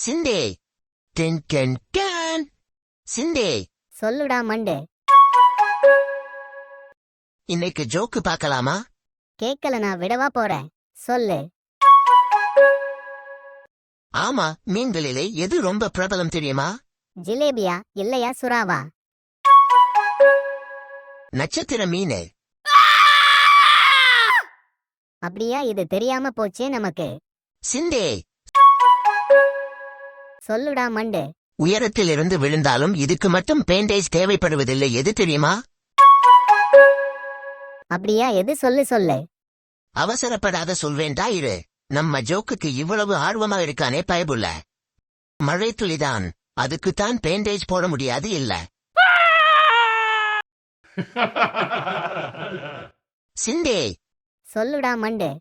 Shinde ten ten ten சிண்டே சொல்லுடா மண்டு இன்னைக்கு ஜோக்கு பார்க்கலாமா கேக்கல நான் விடவா போறேன் சொல்லு ஆமா மீன்களிலே எது ரொம்ப பிரபலம் தெரியுமா ஜிலேபியா இல்லையா சுறாவா நட்சத்திர மீனு அப்படியா இது தெரியாம போச்சே நமக்கு சிண்டே சொல்லுடா மண்டு. உயரத்திலிருந்து விழுந்தாலும் இதுக்கு மட்டும் பேண்டேஜ் தேவைப்படுவதில்லை. எது தெரியுமா? அப்படியா? எது? சொல்லு சொல்லு. அவசரப்படாத சொல்வேண்டா இரு. நம்ம ஜோக்குக்கு இவ்வளவு ஆர்வமா இருக்கானே பயபுள்ள. மழை துளிதான். அதுக்குத்தான் பேண்டேஜ் போட முடியாது இல்ல. சிண்டே சொல்லுடா மண்டு.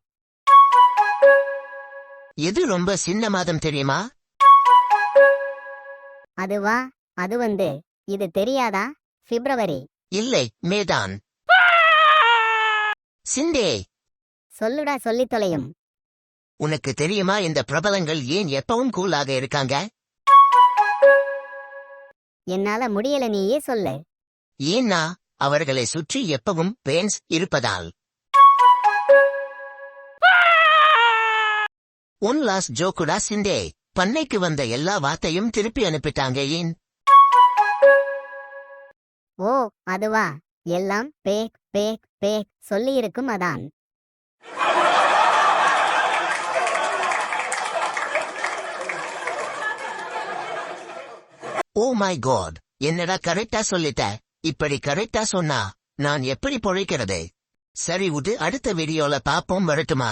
எது ரொம்ப சின்ன மாதம் தெரியுமா? அதுவா? அது வந்து இது தெரியாதா? பிப்ரவரி. இல்லை மேதான் சிண்டே சொல்லுடா சொல்லித் தொலையும். உனக்கு தெரியுமா இந்த பிரபலங்கள் ஏன் எப்பவும் கூலாக இருக்காங்க? என்னால முடியல நீயே சொல்லு. ஏன்னா அவர்களை சுற்றி எப்பவும் பேன்ஸ் இருப்பதால். ஒன் லாஸ்ட் ஜோக்குடா சிண்டே பண்ணைக்கு வந்த எல்லா வார்த்தையும் திருப்பி அனுப்பிட்டாங்க ஏன்? ஓ அதுவா? எல்லாம் பேக் பேக் பேக் சொல்லி இருக்கும் அதான். ஓ மை காட் என்னடா கரெக்டா சொல்லிட்ட? இப்படி கரெக்டா சொன்னா நான் எப்படி பொழைக்கிறது? சரி விடு அடுத்த வீடியோல பாப்போம் வரட்டுமா?